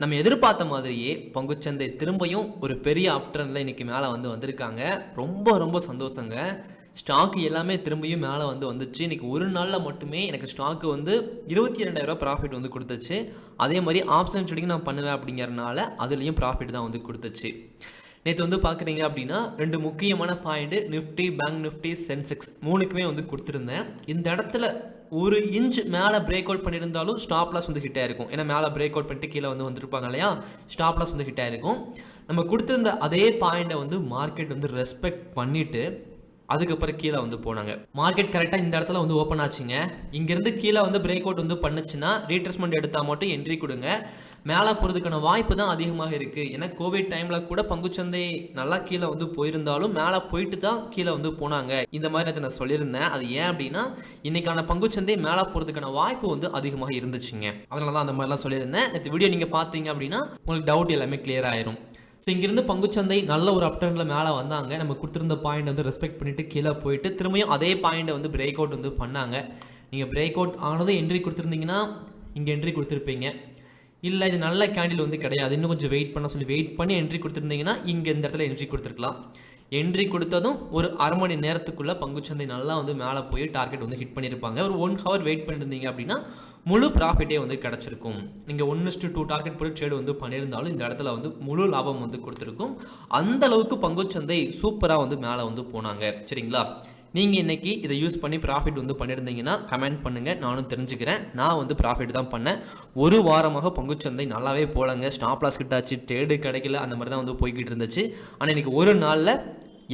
நம்ம எதிர்பார்த்த மாதிரியே பங்குச்சந்தை திரும்பியும் ஒரு பெரிய அப்ட்ரெண்டில் இன்னைக்கு மேலே வந்து வந்திருக்காங்க. ரொம்ப ரொம்ப சந்தோஷங்க. ஸ்டாக்கு எல்லாமே திரும்பியும் மேலே வந்து வந்துச்சு. இன்னைக்கு ஒரு நாளில் மட்டுமே எனக்கு ஸ்டாக்கு வந்து இருபத்தி ரெண்டாயிரரூவா ப்ராஃபிட் வந்து கொடுத்துச்சு. அதே மாதிரி ஆப்ஷன் ட்ரேடிங் நான் பண்ணுவேன் அப்படிங்கறனால அதுலேயும் ப்ராஃபிட் தான் வந்து கொடுத்துச்சு. நேற்று வந்து பார்க்குறீங்க அப்படின்னா ரெண்டு முக்கியமான point Nifty Bank Nifty Sensex மூணுக்குமே வந்து கொடுத்துருந்தேன். இந்த இடத்துல ஒரு இன்ச் மேலே பிரேக் அவுட் பண்ணியிருந்தாலும் ஸ்டாப் லாஸ் வந்து ஹிட் ஆயிருக்கும். ஏன்னா மேலே பிரேக் அவுட் பண்ணிட்டு கீழே வந்து வந்திருப்பாங்க இல்லையா? ஸ்டாப் லாஸ் வந்து ஹிட் ஆயிருக்கும். நம்ம கொடுத்துருந்த அதே பாயிண்ட்டை வந்து மார்க்கெட் வந்து ரெஸ்பெக்ட் பண்ணிட்டு அதுக்கப்புறம் கீழே வந்து போனாங்க. மார்க்கெட் கரெக்டாக இந்த இடத்துல வந்து ஓப்பன் ஆச்சுங்க. இங்கேருந்து கீழே வந்து பிரேக் அவுட் வந்து பண்ணுச்சுன்னா ரீட்ரெஸ்மெண்ட் எடுத்தால் மட்டும் என்ட்ரி கொடுங்க. மேலே போகிறதுக்கான வாய்ப்பு தான் அதிகமாக இருக்குது ஏன்னா கோவிட் டைமில் கூட பங்குச்சந்தை நல்லா கீழே வந்து போயிருந்தாலும் மேலே போயிட்டு தான் கீழே வந்து போனாங்க. இந்த மாதிரி நேத்து நான் சொல்லியிருந்தேன். அது ஏன் அப்படின்னா இன்னைக்கான பங்குச்சந்தை மேலே போகிறதுக்கான வாய்ப்பு வந்து அதிகமாக இருந்துச்சுங்க. அதனால தான் அந்த மாதிரிலாம் சொல்லியிருந்தேன். நேற்று வீடியோ நீங்கள் பார்த்தீங்க அப்படின்னா உங்களுக்கு டவுட் எல்லாமே கிளியர் ஆயிரும். ஸோ இங்கிருந்து பங்குச்சந்தை நல்ல ஒரு அப்டர்னில் மேலே வந்தாங்க. நம்ம கொடுத்துருந்த பாயிண்ட் வந்து ரெஸ்பெக்ட் பண்ணிவிட்டு கீழே போயிட்டு திரும்பியும் அதே பாயிண்ட்டை வந்து பிரேக் அவுட் வந்து பண்ணாங்க. நீங்கள் பிரேக் அவுட் ஆனதும் என்ட்ரி கொடுத்துருந்தீங்கன்னா இங்கே என்ட்ரி கொடுத்துருப்பீங்க. இல்லை இது நல்ல கேண்டில் வந்து கிடையாது. இன்னும் கொஞ்சம் வெயிட் பண்ண சொல்லி வெயிட் பண்ணி என்ட்ரி கொடுத்துருந்தீங்கன்னா இங்கே இந்த இடத்துல என்ட்ரி கொடுத்துருக்கலாம். என்ட்ரி கொடுத்ததும் ஒரு அரை மணி நேரத்துக்குள்ளே பங்குச்சந்தை நல்லா வந்து மேலே போய் டார்கெட் வந்து ஹிட் பண்ணியிருப்பாங்க ஒரு ஒன் ஹவர் வெயிட் பண்ணியிருந்தீங்க அப்படின்னா முழு ப்ராஃபிட்டே வந்து கிடச்சிருக்கும். நீங்கள் ஒன்று டூ டார்கெட் போட்டு ட்ரேடு வந்து பண்ணியிருந்தாலும் இந்த இடத்துல வந்து முழு லாபம் வந்து கொடுத்துருக்கும். அந்த அளவுக்கு பங்குச்சந்தை சூப்பராக வந்து மேலே வந்து போனாங்க. சரிங்களா? நீங்கள் இன்னைக்கு இதை யூஸ் பண்ணி ப்ராஃபிட் வந்து பண்ணியிருந்தீங்கன்னா கமெண்ட் பண்ணுங்கள் நானும் தெரிஞ்சுக்கிறேன். நான் வந்து ப்ராஃபிட் தான் பண்ணேன். ஒரு வாரமாக பங்குச்சந்தை நல்லாவே போலங்க ஸ்டாப் லாஸ் கிட்டாச்சு ட்ரேடு கிடைக்கல அந்த மாதிரி தான் வந்து போய்கிட்டு இருந்துச்சு. ஆனால் இன்னைக்கு ஒரு நாளில்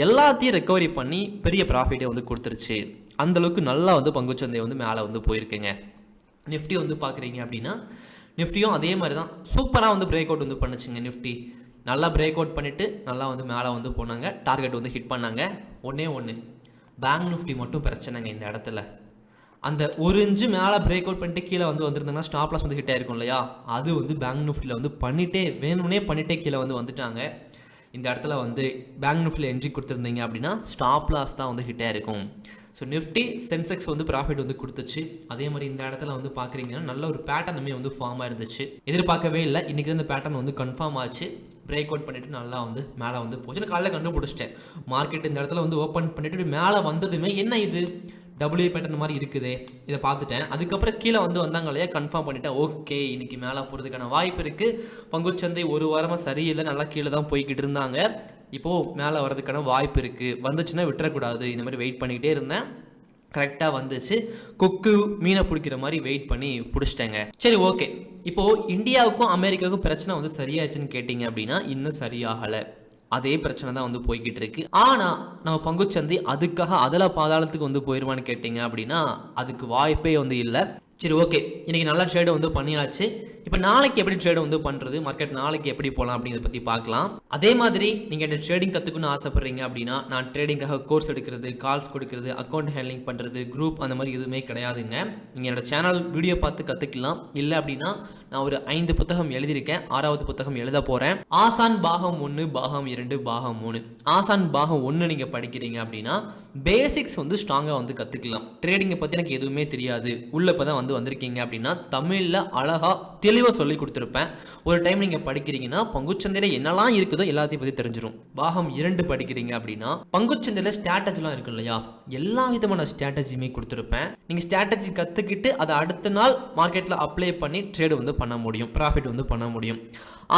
எல்லாத்தையும் ரெக்கவரி பண்ணி பெரிய ப்ராஃபிட்டே வந்து கொடுத்துருச்சு. அந்த அளவுக்கு நல்லா வந்து பங்குச்சந்தை வந்து மேலே வந்து போயிருக்குங்க. நிஃப்டி வந்து பார்க்குறீங்க அப்படின்னா நிஃப்டியும் அதே மாதிரி தான். சூப்பராக வந்து பிரேக் அவுட் வந்து பண்ணுச்சுங்க நிஃப்டி. நல்லா பிரேக் அவுட் பண்ணிவிட்டு நல்லா வந்து மேலே வந்து போனாங்க. டார்கெட் வந்து ஹிட் பண்ணாங்க. ஒன்றே ஒன்று பேங்க் நிஃப்டி மட்டும் பிரச்சனைங்க இந்த இடத்துல. அந்த ஒரு இன்ச்சு மேலே பிரேக் அவுட் பண்ணிட்டு கீழே வந்து வந்திருந்தாங்கன்னா ஸ்டாப் லாஸ் வந்து ஹிட் ஆயிருக்கும் இல்லையா? அது வந்து பேங்க் நிஃப்டியில் வந்து பண்ணிட்டே வேணும்னே பண்ணிட்டே கீழே வந்து வந்துட்டாங்க. இந்த இடத்துல வந்து பேங்க் நிஃப்டியில் என்ட்ரி கொடுத்துருந்தீங்க அப்படின்னா ஸ்டாப் லாஸ் தான் வந்து ஹிட் ஆயிருக்கும். ஸோ நிஃப்டி சென்செக்ஸ் வந்து ப்ராஃபிட் வந்து கொடுத்துச்சு. அதே மாதிரி இந்த இடத்துல வந்து பார்க்குறீங்கன்னா நல்ல ஒரு பேட்டர்னுமே வந்து ஃபார்ம் ஆயிருந்துச்சு. எதிர்பார்க்கவே இல்லை. இன்றைக்கி இந்த பேட்டர்ன் வந்து கன்ஃபார்ம் ஆச்சு. பிரேக் அவுட் பண்ணிட்டு நல்லா வந்து மேலே வந்து போச்சு. நான் காலைல கண்டுபிடிச்சிட்டேன். மார்க்கெட் இந்த இடத்துல வந்து ஓப்பன் பண்ணிட்டு மேலே வந்ததுமே என்ன இது? டபுள்யூ பேட்டர்ன் மாதிரி இருக்குதே. இதை பார்த்துட்டேன். அதுக்கப்புறம் கீழே வந்து வந்தாங்க இல்லையா? கன்ஃபார்ம் பண்ணிட்டேன். ஓகே இன்னைக்கு மேலே போகிறதுக்கான வாய்ப்பு இருக்குது பங்குச்சந்தை ஒரு வாரமாக சரியில்லை. நல்லா கீழே தான் போய்கிட்டு இருந்தாங்க. இப்போது மேலே வர்றதுக்கான வாய்ப்பு இருக்குது வந்துச்சுன்னா விட்டுறக்கூடாது. இந்த மாதிரி வெயிட் பண்ணிக்கிட்டே இருந்தேன். கரெக்டாக வந்துச்சு. கொக்கு மீனை பிடிக்கிற மாதிரி வெயிட் பண்ணி பிடிச்சிட்டேங்க. சரி ஓகே இப்போது இந்தியாவுக்கும் அமெரிக்காவுக்கும் பிரச்சனை வந்து சரியாச்சுன்னு கேட்டிங்க அப்படின்னா இன்னும் சரியாகலை. அதே பிரச்சனை தான் வந்து போய்கிட்டு இருக்கு. ஆனால் நம்ம பங்குச்சந்தை அதுக்காக அதில் பாதாளத்துக்கு வந்து போயிடுவான்னு கேட்டிங்க அப்படின்னா அதுக்கு வாய்ப்பே வந்து இல்லை. சரி ஓகே இன்னைக்கு நல்ல ட்ரேடு வந்து பண்ணியாச்சு. இப்போ நாளைக்கு எப்படி ட்ரேடு வந்து பண்ணுறது மார்க்கெட் நாளைக்கு எப்படி போகலாம் அப்படிங்கிறத பற்றி பார்க்கலாம். அதே மாதிரி நீங்கள் இந்த ட்ரேடிங் கற்றுக்கணும்னு ஆசைப்பட்றீங்க அப்படின்னா நான் ட்ரேடிங்காக கோர்ஸ் எடுக்கிறது கால்ஸ் கொடுக்கறது அக்கௌண்ட் ஹேண்ட்லிங் பண்ணுறது குரூப் அந்த மாதிரி எதுவுமே கிடையாதுங்க. நீங்கள் என்னோட சேனல் வீடியோ பார்த்து கற்றுக்கலாம் இல்லை அப்படின்னா நான் ஒரு ஐந்து புத்தகம் எழுதியிருக்கேன். ஆறாவது புத்தகம் எழுத போகிறேன் ஆசான் பாகம் ஒன்று பாகம் இரண்டு பாகம் மூணு. ஆசான் பாகம் ஒன்று நீங்கள் படிக்கிறீங்க அப்படின்னா பேசிக்ஸ் வந்து ஸ்ட்ராங்காக வந்து கற்றுக்கலாம் ட்ரேடிங்கை பற்றி எனக்கு எதுவுமே தெரியாது. உள்ள இப்போ தான் வந்து வந்திருக்கீங்க அப்படின்னா தமிழில் அழகாக தெளிவாக சொல்லி கொடுத்துருப்பேன். ஒரு டைம் நீங்கள் படிக்கிறீங்கன்னா பங்குச்சந்தையில் என்னெல்லாம் இருக்குதோ எல்லாத்தையும் பற்றி தெரிஞ்சிடும் பாகம் இரண்டு படிக்கிறீங்க அப்படின்னா பங்குச்சந்தையில் ஸ்ட்ராட்டஜிலாம் இருக்கும் இல்லையா? எல்லா விதமான ஸ்ட்ராட்டஜியுமே கொடுத்துருப்பேன். நீங்கள் ஸ்ட்ராட்டஜி கற்றுக்கிட்டு அதை அடுத்த நாள் மார்க்கெட்டில் அப்ளை பண்ணி ட்ரேடு வந்து பண்ண முடியும். ப்ராஃபிட் வந்து பண்ண முடியும்.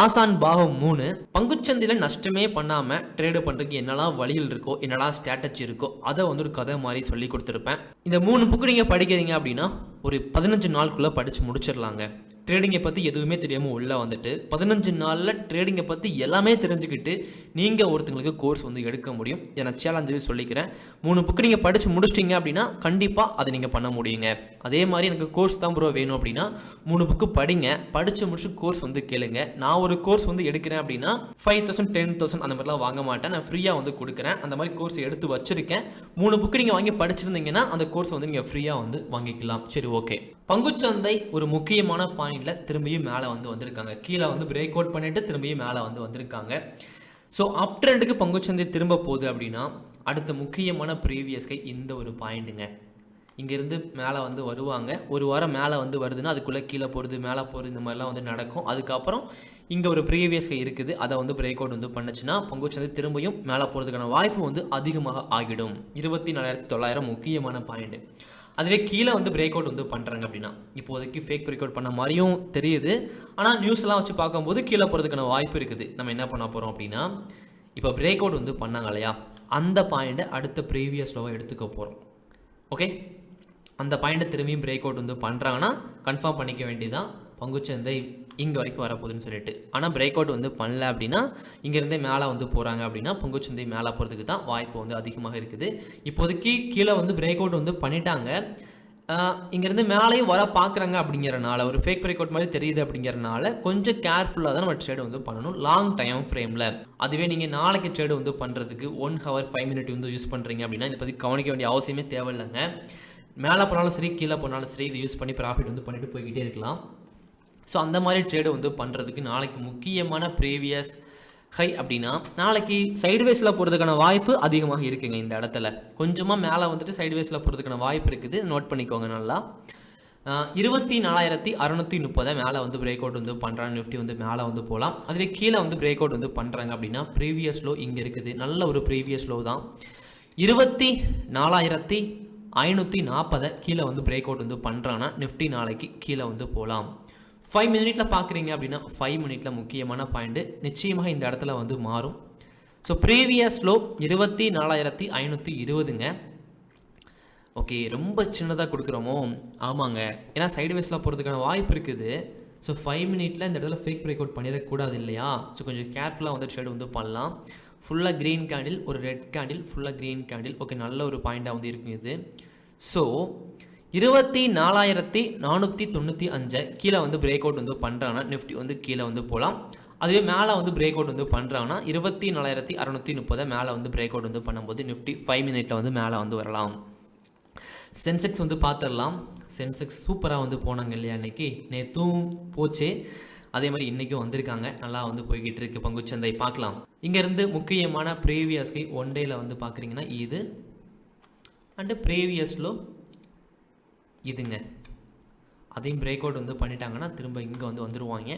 ஆசான் பாகம் மூணு பங்குச்சந்தையில் நஷ்டமே பண்ணாமல் ட்ரேடு பண்ணுறதுக்கு என்னெல்லாம் வழிகள் இருக்கோ என்னெல்லாம் ஸ்ட்ராட்டஜி இருக்கோ அதை வந்து ஒரு கதை மாதிரி சொல்லி கொடுத்துருப்பேன். இந்த மூணு புக்கு நீங்கள் படிக்கிறீங்க அப்படின்னா ஒரு பதினஞ்சு நாளுக்குள்ளே படித்து முடிச்சிடலாங்க. ட்ரேடிங்கை பற்றி எதுவுமே தெரியாமல் உள்ளே வந்துட்டு பதினஞ்சு நாளில் ட்ரேடிங்கை பற்றி எல்லாமே தெரிஞ்சுக்கிட்டு நீங்கள் ஒருத்தங்களுக்கு கோர்ஸ் வந்து எடுக்க முடியும். இதை நான் சொல்லிக்கிறேன். மூணு புக்கு நீங்கள் படித்து முடிச்சிட்டிங்க அப்படின்னா கண்டிப்பாக அதை நீங்கள் பண்ண முடியுங்க. அதே மாதிரி எனக்கு கோர்ஸ் தான் ப்ரோ வேணும் அப்படின்னா மூணு புக்கு படிங்க. படித்து முடிச்சு கோர்ஸ் வந்து கேளுங்க. நான் ஒரு கோர்ஸ் வந்து எடுக்கிறேன் அப்படின்னா ஃபைவ் தௌசண்ட் டென் தௌசண்ட் அந்த மாதிரிலாம் வாங்க மாட்டேன். நான் ஃப்ரீயாக வந்து கொடுக்குறேன். அந்த மாதிரி கோர்ஸ் எடுத்து வச்சிருக்கேன். மூணு புக்கு நீங்கள் வாங்கி படிச்சிருந்தீங்கன்னா அந்த கோர்ஸ் வந்து நீங்கள் ஃப்ரீயாக வந்து வாங்கிக்கலாம். சரி ஓகே பங்குச்சந்தை ஒரு முக்கியமான பாயிண்டில் திரும்பியும் மேலே வந்து வந்திருக்காங்க. கீழே வந்து பிரேக் அவுட் பண்ணிட்டு திரும்பியும் மேலே வந்து வந்திருக்காங்க. ஸோ அப் ட்ரெண்டுக்கு பங்குச்சந்தை திரும்ப போகுது அப்படின்னா அடுத்த முக்கியமான ப்ரீவியஸ் கை இந்த ஒரு பாயிண்ட்டுங்க இங்கேருந்து மேலே வந்து வருவாங்க. ஒரு வாரம் மேலே வந்து வருதுன்னா அதுக்குள்ளே கீழே போகிறது மேலே போகிறது இந்த மாதிரிலாம் வந்து நடக்கும். அதுக்கப்புறம் இங்கே ஒரு ப்ரீவியஸ் கை இருக்குது. அதை வந்து பிரேக் அவுட் வந்து பண்ணுச்சுன்னா பங்குச்சந்தை திரும்பியும் மேலே போகிறதுக்கான வாய்ப்பு வந்து அதிகமாக ஆகிடும். இருபத்தி நாலாயிரத்தி தொள்ளாயிரம் முக்கியமான பாயிண்ட் அதுவே கீழே வந்து பிரேக் அவுட் வந்து பண்ணுறாங்க அப்படின்னா. இப்போதைக்கு ஃபேக் பிரேக் அவுட் பண்ண மாதிரியும் தெரியுது. ஆனால் நியூஸ்லாம் வச்சு பார்க்கும்போது கீழே போகிறதுக்கான வாய்ப்பு இருக்குது. நம்ம என்ன பண்ண போகிறோம் அப்படின்னா இப்போ பிரேக் அவுட் வந்து பண்ணாங்க இல்லையா? அந்த பாயிண்ட்டை அடுத்த ப்ரீவியஸ் லோவை எடுத்துக்க போகிறோம் ஓகே அந்த பாயிண்ட்டை திரும்பியும் பிரேக் அவுட் வந்து பண்ணுறாங்கன்னா கன்ஃபார்ம் பண்ணிக்க வேண்டியதான் பங்குச்சந்தை இங்கே வரைக்கும் வரப்போகுதுன்னு சொல்லிட்டு. ஆனால் பிரேக் அவுட் வந்து பண்ணல அப்படின்னா இங்கேருந்தே மேலே வந்து போகிறாங்க அப்படின்னா பொங்குச்சந்தை மேலே போகிறதுக்கு தான் வாய்ப்பு வந்து அதிகமாக இருக்குது. இப்போதைக்கு கீழே வந்து பிரேக் அவுட் வந்து பண்ணிட்டாங்க. இங்கேருந்து மேலேயும் வர பார்க்குறாங்க அப்படிங்கிறனால ஒரு ஃபேக் பிரேக் அவுட் மாதிரி தெரியுது அப்படிங்கிறனால கொஞ்சம் கேர்ஃபுல்லாக தான் நம்ம ட்ரேடு வந்து பண்ணணும் லாங் டைம் ஃப்ரேமில் அதுவே நீங்கள் நாளைக்கு ட்ரேடு வந்து பண்ணுறதுக்கு ஒன் ஹவர் ஃபைவ் மினிட் வந்து யூஸ் பண்ணுறீங்க அப்படின்னா இதை பற்றி கவனிக்க வேண்டிய அவசியமே தேவையில்லைங்க. மேலே போனாலும் சரி கீழே போனாலும் சரி இதை யூஸ் பண்ணி ப்ராஃபிட் வந்து பண்ணிட்டு போய்கிட்டே இருக்கலாம். ஸோ அந்த மாதிரி ட்ரேடு வந்து பண்ணுறதுக்கு நாளைக்கு முக்கியமான ப்ரீவியஸ் ஹை அப்படின்னா நாளைக்கு சைடுவேஸில் போகிறதுக்கான வாய்ப்பு அதிகமாக இருக்குங்க இந்த இடத்துல. கொஞ்சமாக மேலே வந்துட்டு சைடுவேஸில் போகிறதுக்கான வாய்ப்பு இருக்குது. நோட் பண்ணிக்கோங்க நல்லா. இருபத்தி நாலாயிரத்தி அறநூற்றி முப்பதை மேலே வந்து பிரேக் அவுட் வந்து பண்ணுறாங்க நிஃப்டி வந்து மேலே வந்து போகலாம் அதுவே கீழே வந்து பிரேக் அவுட் வந்து பண்ணுறாங்க அப்படின்னா ப்ரீவியஸ் லோ இங்கே இருக்குது. நல்ல ஒரு ப்ரீவியஸ் லோ தான். இருபத்தி நாலாயிரத்தி ஐநூற்றி நாற்பதை கீழே வந்து பிரேக் அவுட் வந்து பண்ணுறாங்கன்னா நிஃப்டி நாளைக்கு கீழே வந்து போகலாம் ஃபைவ் மினிட்ல பார்க்குறீங்க அப்படின்னா ஃபைவ் மினிட்ல முக்கியமான பாயிண்ட்டு நிச்சயமாக இந்த இடத்துல வந்து மாறும். ஸோ ப்ரீவியஸ் லோ இருபத்தி நாலாயிரத்தி ஐநூற்றி இருபதுங்க. ஓகே ரொம்ப சின்னதாக கொடுக்குறோமோ? ஆமாங்க. ஏன்னா சைடு வேஸில் போகிறதுக்கான வாய்ப்பு இருக்குது. ஸோ ஃபைவ் மினிட்ல இந்த இடத்துல ஃபேக் பிரேக் அவுட் பண்ணிடக்கூடாது இல்லையா? ஸோ கொஞ்சம் கேர்ஃபுல்லாக வந்து ஷேடு வந்து பண்ணலாம். ஃபுல்லாக க்ரீன் கேண்டில் ஒரு ரெட் கேண்டில் ஃபுல்லாக க்ரீன் கேண்டில் ஓகே நல்ல ஒரு பாயிண்ட்டாக வந்து இருக்கும் இது. ஸோ இருபத்தி நாலாயிரத்தி நானூற்றி தொண்ணூற்றி அஞ்சை. கீழே வந்து பிரேக் அவுட் வந்து பண்ணுறாங்கன்னா நிஃப்டி வந்து கீழே வந்து போகலாம் அதுவே மேலே வந்து பிரேக் அவுட் வந்து பண்ணுறாங்கன்னா இருபத்தி நாலாயிரத்தி அறநூற்றி முப்பதை மேலே வந்து பிரேக் அவுட் வந்து பண்ணும்போது நிஃப்டி ஃபைவ் மினிட்ல வந்து மேலே வந்து வரலாம். சென்செக்ஸ் வந்து பார்த்துடலாம் சென்செக்ஸ் சூப்பராக வந்து போனாங்க இல்லையா இன்றைக்கி நேற்றும் போச்சே. அதே மாதிரி இன்றைக்கும் வந்திருக்காங்க. நல்லா வந்து போய்கிட்டு இருக்கு பங்குச்சந்தை. பார்க்கலாம். இங்கேருந்து முக்கியமான ப்ரீவியஸ்க்கு ஒன் டேயில் வந்து பார்க்குறீங்கன்னா இது. அண்டு ப்ரீவியஸ்லோ இதுங்க. அதையும் பிரேக் அவுட் வந்து பண்ணிட்டாங்கன்னா திரும்ப இங்கே வந்து வந்துடுவாங்க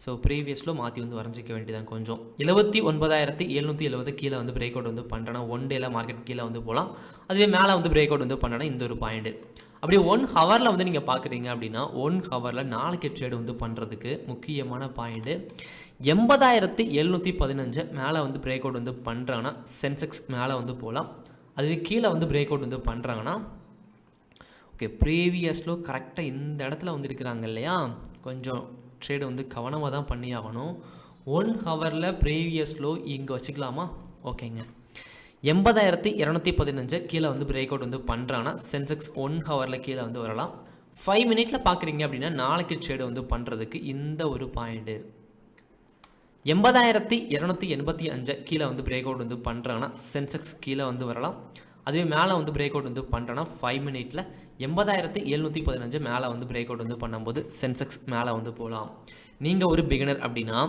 ஸோ ப்ரீவியஸில் மாற்றி வந்து வரைஞ்சிக்க வேண்டியதான் கொஞ்சம். எழுபத்தி ஒன்பதாயிரத்தி எழுநூற்றி எழுபது கீழே வந்து பிரேக் அவுட் வந்து பண்ணுறேன்னா ஒன் டேல மார்க்கெட் கீழே வந்து போகலாம் அதுவே மேலே வந்து பிரேக் அவுட் வந்து பண்ணனா இந்த ஒரு பாயிண்ட் அப்படியே ஒன் ஹவரில் வந்து நீங்கள் பார்க்குறீங்க அப்படின்னா ஒன் ஹவரில் நாளைக்கு ட்ரேடு வந்து பண்ணுறதுக்கு முக்கியமான பாயிண்ட்டு எண்பதாயிரத்தி எழுநூற்றி பதினஞ்சு மேலே வந்து பிரேக் அவுட் வந்து பண்ணுறாங்கன்னா சென்செக்ஸ் மேலே வந்து போகலாம் அதுவே கீழே வந்து பிரேக் அவுட் வந்து பண்ணுறாங்கன்னா ஓகே ப்ரீவியஸ்லோ கரெக்டாக இந்த இடத்துல வந்து இருக்கிறாங்க இல்லையா? கொஞ்சம் ட்ரேடு வந்து கவனமாக தான் பண்ணி ஆகணும். ஒன் ஹவரில் ப்ரீவியஸ்லோ இங்கே வச்சுக்கலாமா? ஓகேங்க எண்பதாயிரத்தி இரநூத்தி பதினஞ்சு கீழே வந்து பிரேக் அவுட் வந்து பண்ணுறான்னா சென்செக்ஸ் ஒன் ஹவரில் கீழே வந்து வரலாம். ஃபைவ் மினிட்ல பார்க்குறீங்க அப்படின்னா நாளைக்கு ட்ரேடு வந்து பண்ணுறதுக்கு இந்த ஒரு பாயிண்ட்டு எண்பதாயிரத்தி இரநூத்தி எண்பத்தி அஞ்சு கீழே வந்து பிரேக் அவுட் வந்து பண்ணுறாங்கன்னா சென்செக்ஸ் கீழே வந்து வரலாம். அதுவே மேலே வந்து பிரேக் அவுட் வந்து பண்ணுறோன்னா ஃபைவ் மினிட்ல எண்பதாயிரத்து எழுநூற்றி பதினஞ்சு மேலே வந்து பிரேக் அவுட் வந்து பண்ணும்போது சென்செக்ஸ் மேலே வந்து போகலாம் நீங்கள் ஒரு பிகினர் அப்படின்னா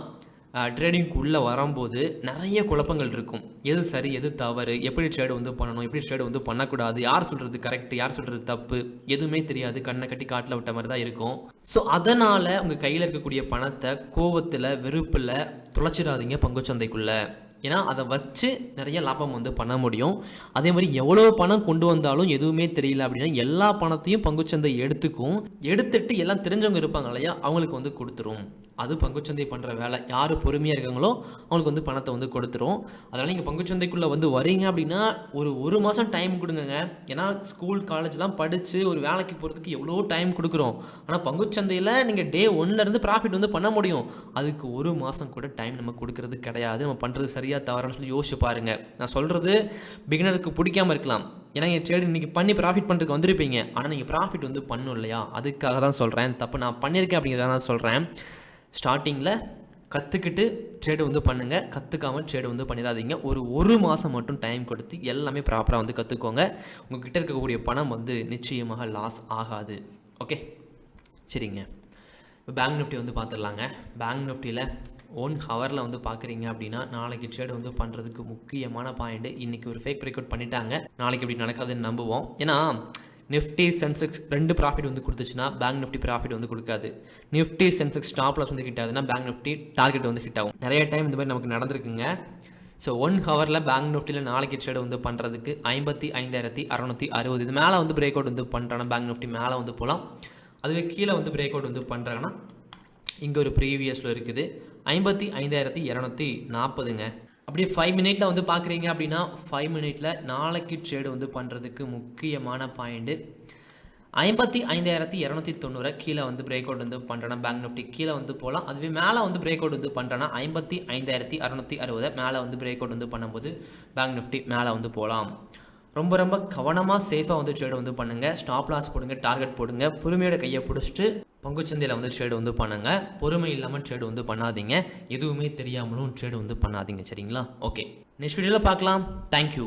ட்ரேடிங்க்குள்ளே வரும்போது நிறைய குழப்பங்கள் இருக்கும். எது சரி எது தவறு எப்படி ட்ரேடு வந்து பண்ணணும் எப்படி ட்ரேடு வந்து பண்ணக்கூடாது யார் சொல்கிறது கரெக்ட் யார் சொல்கிறது தப்பு எதுவுமே தெரியாது கண்ணை கட்டி காட்டில் விட்ட மாதிரி தான் இருக்கும். ஸோ அதனால் உங்கள் கையில் இருக்கக்கூடிய பணத்தை கோவத்தில் வெறுப்பில் தொலைச்சிடாதீங்க பங்குச்சந்தைக்குள்ளே. ஏன்னா அதை வச்சு நிறைய லாபம் வந்து பண்ண முடியும். அதே மாதிரி எவ்வளோ பணம் கொண்டு வந்தாலும் எதுவுமே தெரியல அப்படின்னா எல்லா பணத்தையும் பங்குச்சந்தை எடுத்துக்கும். எடுத்துட்டு எல்லாம் தெரிஞ்சவங்க இருப்பாங்க இல்லையா அவங்களுக்கு வந்து கொடுத்துரும். அது பங்குச்சந்தை பண்ணுற வேலை. யார் பொறுமையாக இருக்காங்களோ அவங்களுக்கு வந்து பணத்தை வந்து கொடுத்துரும். அதனால் நீங்கள் பங்குச்சந்தைக்குள்ளே வந்து வரீங்க அப்படின்னா ஒரு ஒரு மாதம் டைம் கொடுங்கங்க. ஏன்னா ஸ்கூல் காலேஜ்லாம் படித்து ஒரு வேலைக்கு போகிறதுக்கு எவ்வளோ டைம் கொடுக்குறோம். ஆனால் பங்குச்சந்தையில் நீங்கள் டே ஒன்லேருந்து ப்ராஃபிட் வந்து பண்ண முடியும். அதுக்கு ஒரு மாதம் கூட டைம் நம்ம கொடுக்கறது கிடையாது. நம்ம பண்ணுறது சரி சரியாக தவறான்னு சொல்லி யோசிச்சு பாருங்கள் நான் சொல்கிறது பிகினருக்கு பிடிக்காம இருக்கலாம். ஏன்னா என் ட்ரேட் இன்றைக்கி பண்ணி ப்ராஃபிட் பண்ணுறதுக்கு வந்திருப்பீங்க. ஆனால் நீங்கள் ப்ராஃபிட் வந்து பண்ணும் இல்லையா? அதுக்காக தான் சொல்கிறேன் தப்பு நான் பண்ணியிருக்கேன் அப்படிங்கிறத நான் சொல்கிறேன் ஸ்டார்டிங்கில் கற்றுக்கிட்டு ட்ரேடு வந்து பண்ணுங்கள் கற்றுக்காமல் ட்ரேடு வந்து பண்ணிடாதீங்க. ஒரு ஒரு மாதம் மட்டும் டைம் கொடுத்து எல்லாமே ப்ராப்பராக வந்து கற்றுக்கோங்க உங்ககிட்ட இருக்கக்கூடிய பணம் வந்து நிச்சயமாக லாஸ் ஆகாது. ஓகே சரிங்க. இப்போ பேங்க் நிஃப்டி வந்து பார்த்துடலாங்க பேங்க் நிஃப்டியில் ஒன் ஹவரில் வந்து பார்க்குறீங்க அப்படின்னா நாளைக்கு ட்ரேட் வந்து பண்ணுறதுக்கு முக்கியமான பாயிண்ட் இன்றைக்கி ஒரு ஃபேக் பிரேக் அவுட் பண்ணிட்டாங்க. நாளைக்கு இப்படி நடக்காதுன்னு நம்புவோம். ஏன்னா நிஃப்டி சென்செக்ஸ் ரெண்டு ப்ராஃபிட் வந்து கொடுத்துச்சுன்னா பேங்க் நிஃப்டி ப்ராஃபிட் வந்து கொடுக்காது. நிஃப்டி சென்செக்ஸ் ஸ்டாப் லாஸ் வந்து ஹிட் ஆகுதுன்னா பேங்க் நிஃப்டி டார்கெட் வந்து ஹிட் ஆகும். நிறைய டைம் இந்த மாதிரி நமக்கு நடந்திருக்குங்க. ஸோ ஒன் ஹவரில் பேங்க் நிஃப்டியில் நாளைக்கு ட்ரேடு வந்து பண்ணுறதுக்கு ஐம்பத்தி ஐந்தாயிரத்தி அறநூற்றி அறுபது. இது மேலே வந்து பிரேக் அவுட் வந்து பண்ணுறாங்கன்னா பேங்க் நிஃப்டி மேலே வந்து போகலாம் அதுவே கீழே வந்து பிரேக் அவுட் வந்து பண்ணுறாங்கன்னா இங்கே ஒரு ப்ரீவியஸில் இருக்குது. ஐம்பத்தி ஐந்தாயிரத்தி இரநூத்தி நாற்பதுங்க. அப்படியே ஃபைவ் மினிட்ல வந்து பார்க்குறீங்க அப்படின்னா ஃபைவ் மினிட்ல நாளைக்கு ட்ரேடு வந்து பண்ணுறதுக்கு முக்கியமான பாயிண்ட்டு ஐம்பத்தி ஐந்தாயிரத்தி இரநூத்தி தொண்ணூறு கீழே வந்து பிரேக் அவுட் வந்து பண்ணுறேன்னா பேங்க் நிஃப்டி கீழே வந்து போகலாம். அதுவே மேலே வந்து பிரேக் அவுட் வந்து பண்ணுறேன்னா ஐம்பத்தி ஐந்தாயிரத்தி அறநூற்றி அறுபது மேலே வந்து பிரேக் அவுட் வந்து பண்ணும்போது பேங்க் நிஃப்டி மேலே வந்து போகலாம். ரொம்ப ரொம்ப கவனமாக சேஃபாக வந்து ட்ரேட் வந்து பண்ணுங்கள் ஸ்டாப் லாஸ் போடுங்க டார்கெட் போடுங்க. பொறுமையோட கையை பிடிச்சிட்டு பங்குச்சந்தையில் வந்து ட்ரேடு வந்து பண்ணுங்கள் பொறுமை இல்லாமல் ட்ரேடு வந்து பண்ணாதீங்க. எதுவுமே தெரியாமலும் ட்ரேடு வந்து பண்ணாதீங்க. சரிங்களா? ஓகே நெக்ஸ்ட் வீடியோவில் பார்க்கலாம். தேங்க்யூ